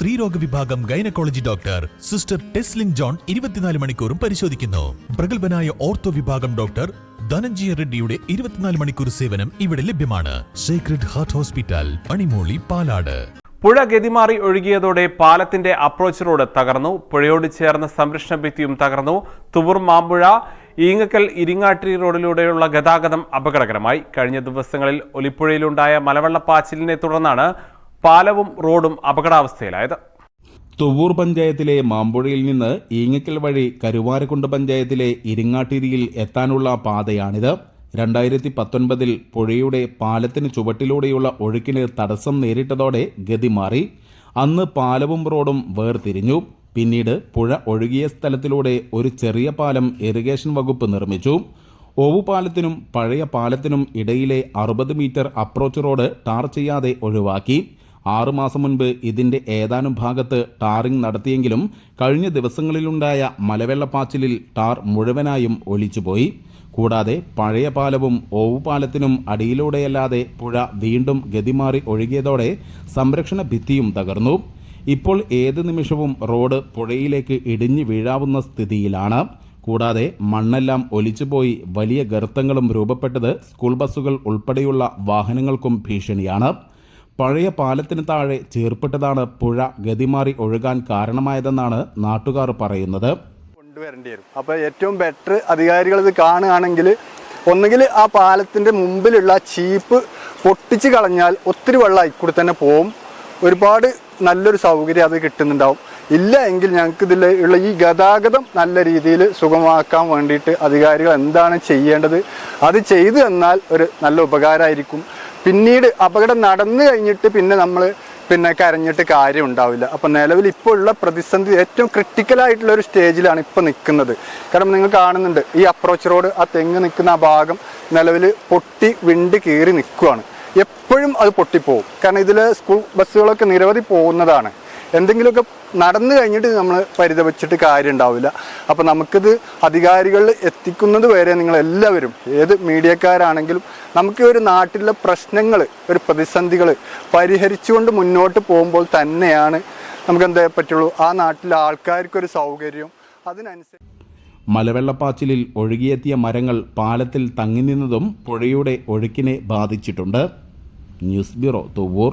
സ്ത്രീരോഗ വിഭാഗം gynaecology doctor sister Teslin John ഇരുപത്തിനാല് മണിക്കൂറും പരിശോധിക്കുന്നു. പ്രഗത്ഭനായ ഓർത്തോ വിഭാഗം ഡോക്ടർ ധനഞ്ജയ റെഡ്ഡിയുടെ ഇരുപത്തിനാല് മണിക്കൂർ സേവനം ഇവിടെ ലഭ്യമാണ്. Secret heart hospital Panimooli Palad. പുഴ ഗതിമാറി ഒഴുകിയതോടെ പാലത്തിന്റെ അപ്രോച്ച് റോഡ് തകർന്നു. പുഴയോട് ചേർന്ന സംരക്ഷണ ഭിത്തിയും തകർന്നു. തുവർ മാമ്പുഴ ഈങ്ങക്കൽ ഇരിങ്ങാട്ടി റോഡിലൂടെയുള്ള ഗതാഗതം അപകടകരമായി. കഴിഞ്ഞ ദിവസങ്ങളിൽ ഒലിപ്പുഴയിലുണ്ടായ മലവെള്ളപ്പാച്ചിലിനെ തുടർന്നാണ് പാലവും റോഡും അപകടാവസ്ഥയിലായത്. തുവൂർ പഞ്ചായത്തിലെ മാമ്പുഴയിൽ നിന്ന് ഈങ്ങക്കൽ വഴി കരുവാരക്കുണ്ട് പഞ്ചായത്തിലെ ഇരിങ്ങാട്ടിരിയിൽ എത്താനുള്ള പാതയാണിത്. രണ്ടായിരത്തി പത്തൊൻപതിൽ പുഴയുടെ പാലത്തിന് ചുവട്ടിലൂടെയുള്ള ഒഴുക്കിന് തടസ്സം നേരിട്ടതോടെ ഗതി മാറി. അന്ന് പാലവും റോഡും വേർതിരിഞ്ഞു. പിന്നീട് പുഴ ഒഴുകിയ സ്ഥലത്തിലൂടെ ഒരു ചെറിയ പാലം ഇറിഗേഷൻ വകുപ്പ് നിർമ്മിച്ചു. ഓവുപാലത്തിനും പഴയ പാലത്തിനും ഇടയിലെ അറുപത് മീറ്റർ അപ്രോച്ച് റോഡ് ടാർ ചെയ്യാതെ ഒഴിവാക്കി. ആറുമാസം മുൻപ് ഇതിന്റെ ഏതാനും ഭാഗത്ത് ടാറിംഗ് നടത്തിയെങ്കിലും കഴിഞ്ഞ ദിവസങ്ങളിലുണ്ടായ മലവെള്ളപ്പാച്ചിലിൽ ടാർ മുഴുവനായും ഒലിച്ചുപോയി. കൂടാതെ പഴയ പാലവും ഓവുപാലത്തിനും അടിയിലൂടെയല്ലാതെ പുഴ വീണ്ടും ഗതിമാറി ഒഴുകിയതോടെ സംരക്ഷണ ഭിത്തിയും തകർന്നു. ഇപ്പോൾ ഏത് നിമിഷവും റോഡ് പുഴയിലേക്ക് ഇടിഞ്ഞു വീഴാവുന്ന സ്ഥിതിയിലാണ്. കൂടാതെ മണ്ണെല്ലാം ഒലിച്ചുപോയി വലിയ ഗർത്തങ്ങളും രൂപപ്പെട്ടത് സ്കൂൾ ബസ്സുകൾ ഉൾപ്പെടെയുള്ള വാഹനങ്ങൾക്കും ഭീഷണിയാണ്. പഴയ പാലത്തിന് താഴെ ചേർപ്പെട്ടതാണ് പുഴ ഗതിമാറി ഒഴുകാൻ കാരണമായതെന്നാണ് നാട്ടുകാർ പറയുന്നത്. കൊണ്ടുവരേണ്ടി വരും. അപ്പോൾ ഏറ്റവും ബെറ്റർ അധികാരികൾ ഇത് കാണുകയാണെങ്കിൽ ഒന്നുകിൽ ആ പാലത്തിന്റെ മുമ്പിലുള്ള ചീപ്പ് പൊട്ടിച്ച് കളഞ്ഞാൽ ഒത്തിരി വെള്ളം ഇക്കൂടി തന്നെ പോവും. ഒരുപാട് നല്ലൊരു സൗകര്യം അത് കിട്ടുന്നുണ്ടാവും. ഇല്ല എങ്കിൽ ഞങ്ങൾക്ക് ഇതിൽ ഉള്ള ഈ ഗതാഗതം നല്ല രീതിയിൽ സുഗമമാക്കാൻ വേണ്ടിയിട്ട് അധികാരികൾ എന്താണ് ചെയ്യേണ്ടത്? അത് ചെയ്തു തന്നാൽ ഒരു നല്ല ഉപകാരമായിരിക്കും. പിന്നീട് അപകടം നടന്നു കഴിഞ്ഞിട്ട് പിന്നെ നമ്മൾ പിന്നെ കരഞ്ഞിട്ട് കാര്യം ഉണ്ടാവില്ല. അപ്പം നിലവിൽ ഇപ്പോൾ ഉള്ള പ്രതിസന്ധി ഏറ്റവും ക്രിട്ടിക്കലായിട്ടുള്ള ഒരു സ്റ്റേജിലാണ് ഇപ്പോൾ നിൽക്കുന്നത് കാരണം നിങ്ങൾ കാണുന്നുണ്ട് ഈ അപ്രോച്ച് റോഡ് ആ തെങ്ങ് നിൽക്കുന്ന ആ ഭാഗം നിലവിൽ പൊട്ടി വിണ്ട് കീറി നിൽക്കുകയാണ് എപ്പോഴും അത് പൊട്ടിപ്പോവും. കാരണം ഇതിൽ സ്കൂൾ ബസ്സുകളൊക്കെ നിരവധി പോകുന്നതാണ്. എന്തെങ്കിലുമൊക്കെ നടന്നു കഴിഞ്ഞിട്ട് നമ്മൾ പരിതപിച്ചിട്ട് കാര്യം ഉണ്ടാവില്ല. അപ്പോൾ നമുക്കിത് അധികാരികളിൽ എത്തിക്കുന്നത് വരെ നിങ്ങൾ എല്ലാവരും ഏത് മീഡിയക്കാരാണെങ്കിലും നമുക്ക് ഒരു നാട്ടിലെ പ്രശ്നങ്ങൾ ഒരു പ്രതിസന്ധികൾ പരിഹരിച്ചുകൊണ്ട് മുന്നോട്ട് പോകുമ്പോൾ തന്നെയാണ് നമുക്ക് പറ്റുള്ളൂ. ആ നാട്ടിലെ ആൾക്കാർക്കൊരു സൗകര്യം. അതിനനുസരിച്ച് മലവെള്ളപ്പാച്ചിലിൽ ഒഴുകിയെത്തിയ മരങ്ങൾ പാലത്തിൽ തങ്ങി നിന്നതും പുഴയുടെ ഒഴുക്കിനെ ബാധിച്ചിട്ടുണ്ട്. News bureau Thuvvur.